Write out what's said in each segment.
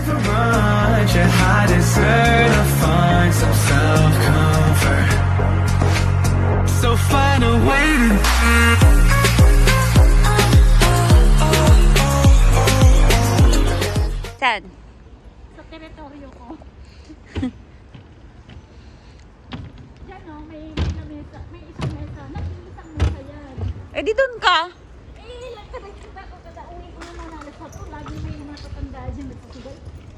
never run. Yet I deserve to find some self comfort. So find a way to. Saan? sa teritoryo ko. Diyan o, may, may, mesa, may isang mesa. Yan. Eh, di doon ka. Eh, lang kada kita ko kada uwi ko naman alas sa to. Lagi may.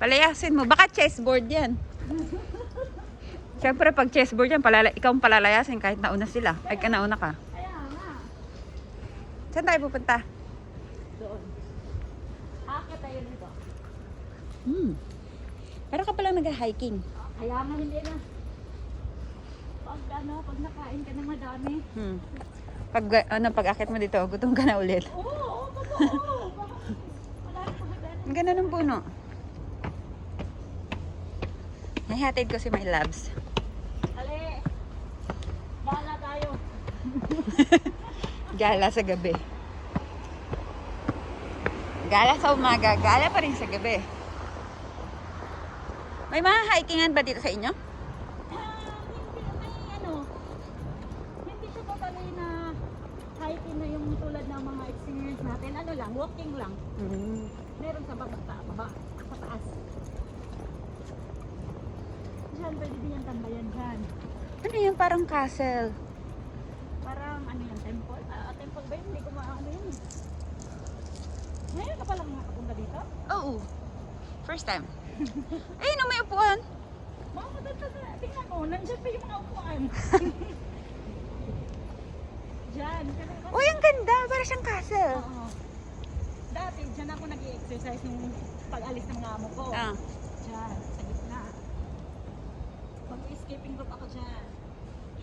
Palayasin mo. Baka chessboard yan. Siyempre, pag chessboard yan, palala ikaw ang palalayasin kahit nauna sila. Ay, ka nauna ka. Saan tayo pupunta? Doon. Akit tayo dito. Hmm. Pero ka pala nag-hiking. Kaya nga hindi na. Pag ano, pag nakain ka ng madami. Hmm. Pag, ano, pag akit mo dito, gutom ka na ulit. Oo, oo, totoo. Ang ganda ng puno. Nahihatid ko si my loves. Ali. Bala tayo. Gala sa gabi. Gala sa umaga, gala pa rin sa gabi. May mga hikingan ba dito sa inyo? Hindi may ano, hindi siya totally na hiking na yung tulad ng mga experience natin. Ano lang, walking lang. Hmm. Meron sa baba, sa baba, sa taas. Diyan, pwede din yung tambayan dyan. Ano yung parang castle? Parang ano yung temple? Ah, temple ba yun? Hindi ko maano yun. Ngayon ka palang nakapunta dito? Oo. First time. Ayun, no, may upuan. Mga matanda na. Tingnan mo, nandyan pa yung mga upuan. Diyan. Uy, ang ganda. Para siyang castle. Oo. Dati, dyan ako nag exercise nung pag-alis ng mga amo ko. Ah. Dyan, sa gitna. Mag-escaping rope ako dyan.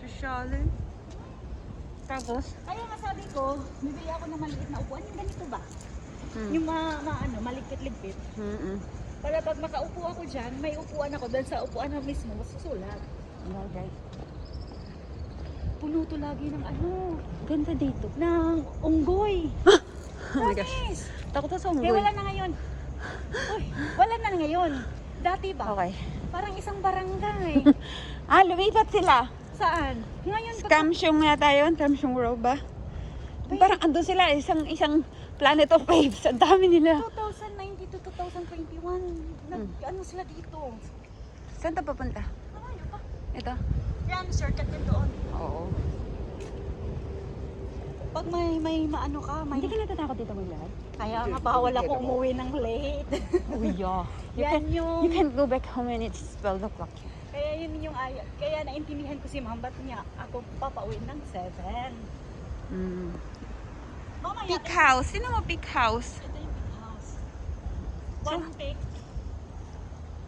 Sosyalin. Tapos? Kaya nga sabi ko, bibili ako ng maliit na upuan. Yung ganito ba? Hmm. Yung mga, mga ano, maligpit-ligpit. Mm-mm. Para pag makaupo ako dyan, may upuan ako. Dahil sa upuan na mismo, masusulat. Okay. Puno to lagi ng ano, Ganda dito. ng unggoy. Oh my gosh. Takot sa Kaya unggoy. wala na ngayon. Uy, wala na ngayon. Dati ba? Okay. Parang isang barangay. Ah, lumipat sila. Saan? Ngayon pag Kamsyong yata yun. Kamsyong Row ba? Parang andun sila, isang isang planet of waves. Ang dami nila. 2019 to 2021, nag, ano sila dito? Saan ta papunta? Ano pa? Ito? Yan, shortcut din doon. Oo. Pag may may maano ka, may... Hindi ka natatakot dito maglakad? Kaya nga bawal ako umuwi ng late. Oh yeah. You Yan can, yung... you can't go back home when it's 12 o'clock. Kaya yun yung ay Kaya naintindihan ko si ma'am, ba't niya ako papauwi ng 7? Mm. Mamaya, Peak house. Sino mo peak house? ito yung big house. One peak.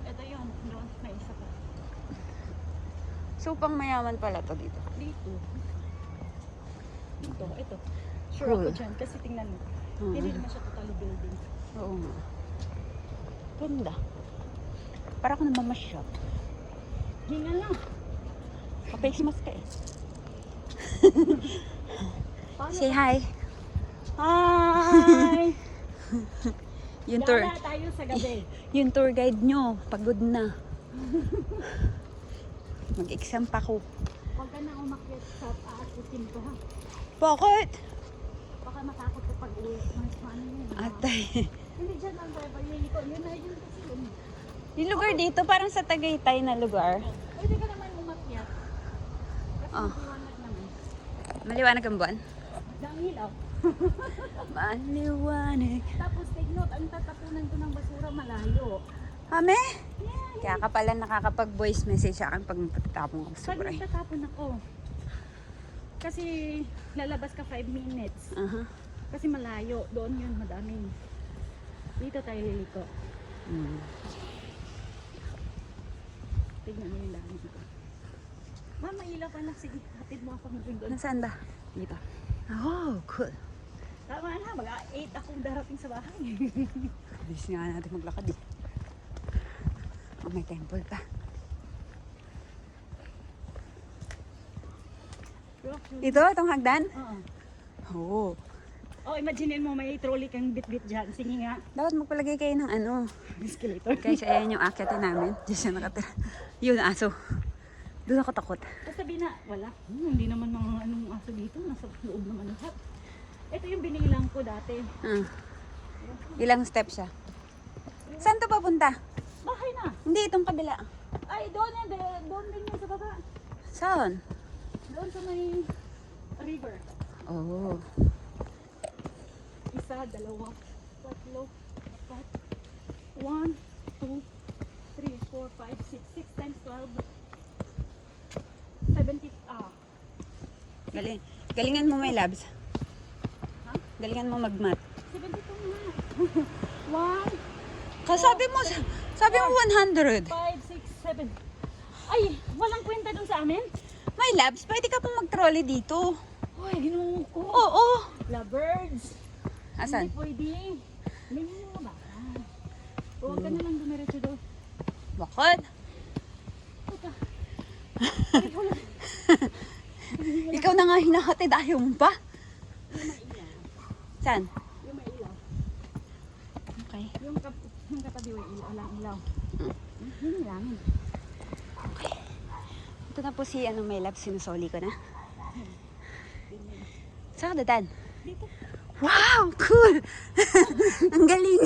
Ito yun, doon, may isa pa. So, pang mayaman pala to dito. Dito. Dito, ito. Sure Cool. ako dyan, kasi tingnan mo. Mhm. Hindi naman siya totally building. Oo nga. Ganda. Para ako namamasyal. Hinga lang. Pa-face mask ka eh. Say hi. Hi! Yung tour, Gala tayo sa gabi. yung tour guide nyo, pagod na. Mag-exam pa ko. Huwag ka na umakyat sa aasutin ko ha. Bakit? Baka matakot ka pag uwi. Yun. ah. Atay. Hindi dyan ang Beverly ko. Yun na yun kasi yun. Yung lugar dito, parang sa Tagaytay na lugar. Pwede ka naman umakyat. Kasi Ah. maliwanag naman. Maliwanag ang buwan. Dang ilaw. Maliwanag. Tapos take note, ang tatapunan ko ng basura malayo. Ame? Yeah, Kaya ka pala nakakapag-voice message sa akin pag tatapong ka sa Pag sobra. nagtatapon ako. Kasi lalabas ka 5 minutes. Aha. Kasi malayo. Doon yun, madaming. Dito tayo liliko. Mm. Tignan mo yung dami dito. Mama, ilaw pa na. Sige, hatid mo ako ng doon. Nasaan ba? Dito. Oh, cool. Tama na, mag-8 akong darating sa bahay. Bilis nga natin maglakad eh. Oh, may temple pa. Ito, itong hagdan? Oo. Oo. Oh, imagine mo may trolley kang bit-bit dyan. Sige nga. Dapat magpalagay kayo ng ano. Escalator. Guys, ayan yung akyatin namin. Diyan siya nakatira. Yun, aso. Doon ako takot. Tapos sabi na, wala. Hmm, hindi naman mga anong aso dito. Nasa loob naman hut. Ito yung binilang ko dati. Ah. Ilang step siya. Saan to papunta? Bahay na. Hindi, itong kabila. Ay, doon yan. de- Doon din yan sa baba. Saan? Doon sa may river. Oh. Isa, dalawa, tatlo, apat. One, two, three, four, five, six. Six times twelve. Seventy, ah. Galing. Galingan mo may labs. Ha? Galingan mo magmat. Seventy-two nga. One, Kasabi mo, sabi mo 100. five, six, seven. Ay, walang kwenta dun sa amin? May labs, pwede ka pang mag-trolley dito. Uy, ginoo ko. Oo. Lovebirds. Asan? Hindi pwede. May mga baka. Huwag ka na lang dumiretso doon. Bakit? Puta. Ay, wala. Ikaw na nga hinahatid, ayaw mo pa. Yung. Saan? Yung may ilaw. Okay. Yung, kap yung katabi may ilaw. Walang ilaw. Yun lang. Ito na po si ano, may labs, sinusoli ko na. Saan ka dadan? Dito. Wow, cool! Ang galing.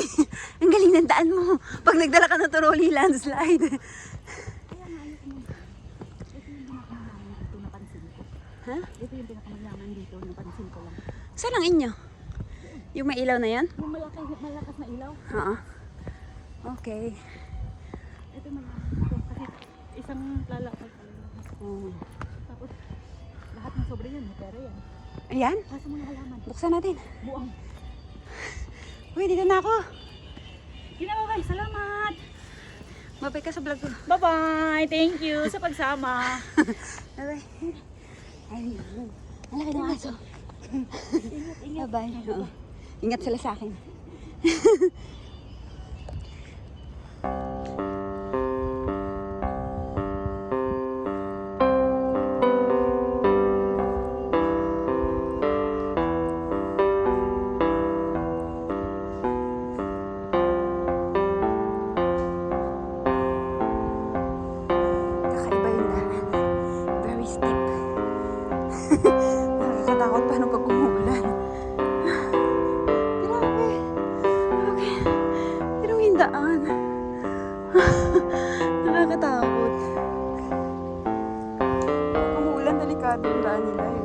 Ang galing ng daan mo. Pag nagdala ka ng trolley, landslide. Ha? Ito yung pinakamalaman dito napansin ko lang. Saan ang inyo? Yung may ilaw na yan? Yung malakas, malakas na ilaw. Oo. Okay. Ito malakas. Kasi isang lalakad. Oh. Tapos lahat ng sobre yan. May pera yan. Ayan, Kaso mga halaman. buksan natin. Buang. Uy, dito na ako. Ginababay. Salamat. Mabay ka sa vlog ko. Bye-bye. Thank you sa pagsama. Bye-bye. Ayun. Malaki ng aso. ingat, ingat. Bye-bye. Ingat sila sa akin. 你来你来